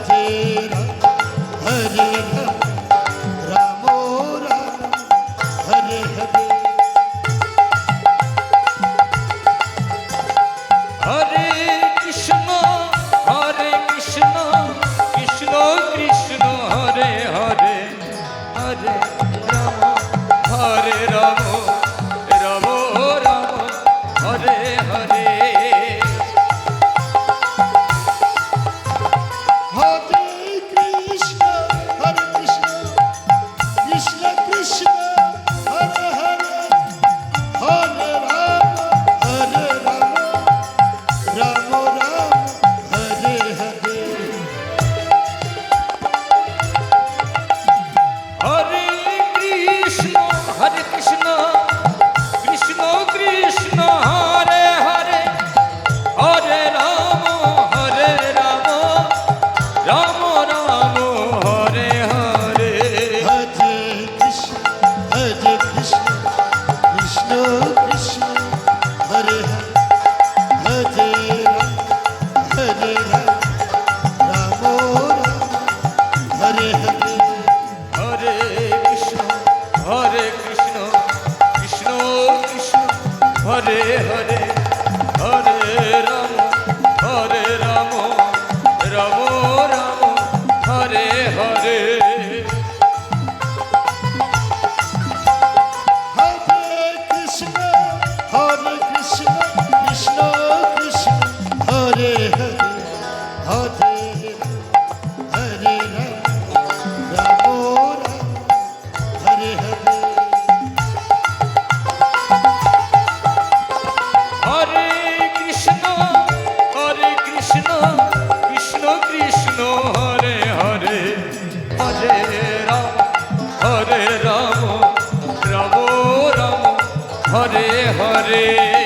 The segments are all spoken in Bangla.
কাছে Hare Hare. हरे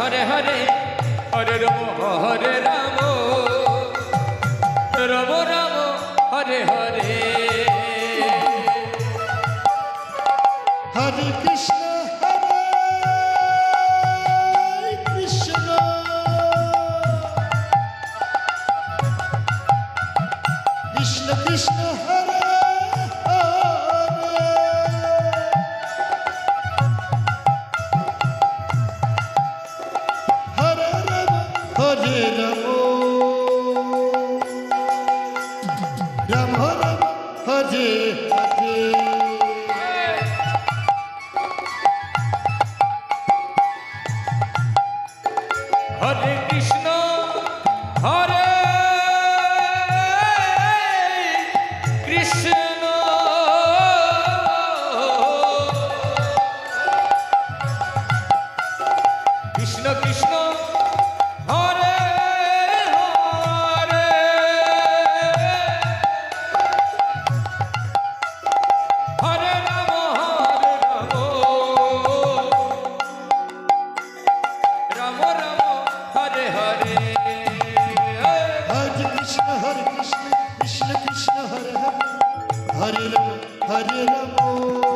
হরে হরে হরে রম হরে রাম রম রাম হরে হরে। হরে Krishna. Hare Ram, Hare Ram,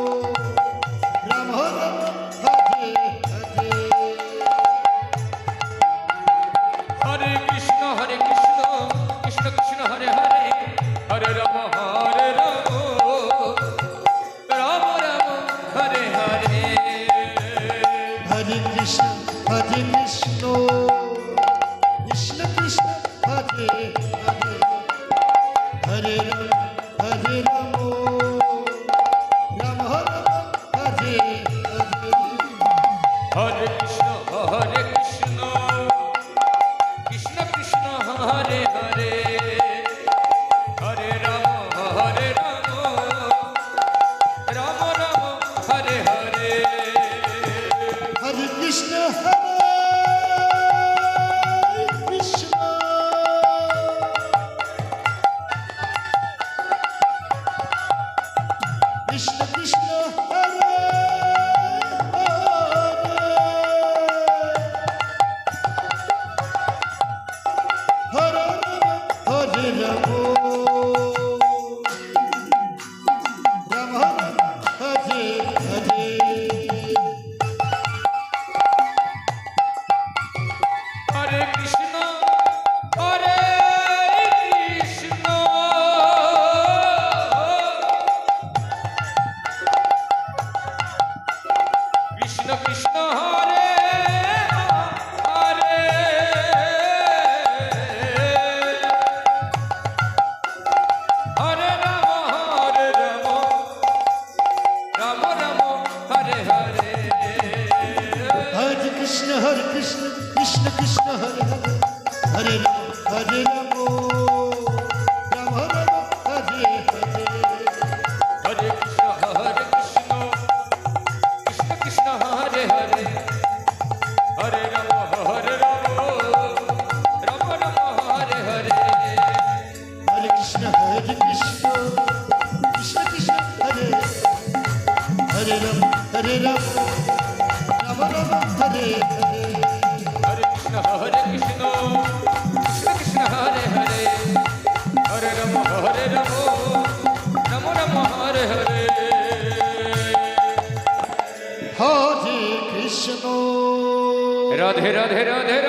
yetmişim. हरे রাধে রাধে রাধে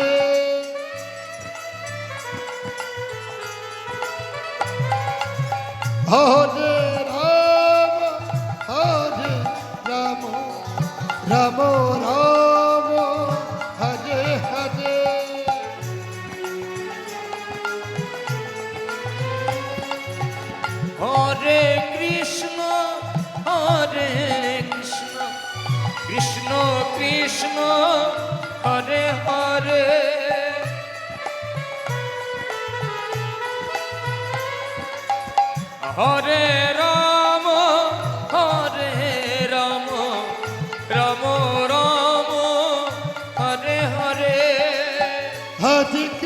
হরে